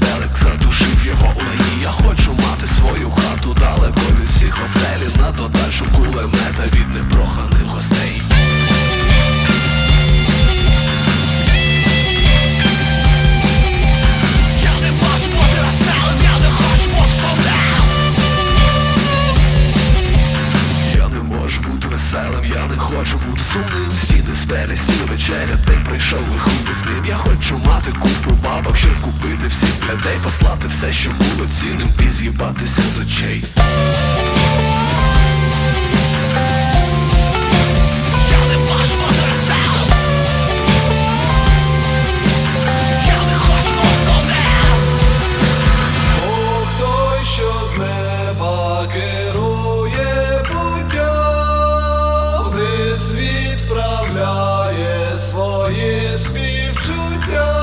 метелик задушив його у неї. Я хочу мати свою хату далеко від всіх оселі На додачу кулемета від непроханих веселим, я не хочу бути сумним. Стіни стелі, стіни, вечеря, день прийшов і з ним. Я хочу мати купу бабок, щоб купити всіх людей Послати все, що було цінним і з'їбатися з очей nie śpi.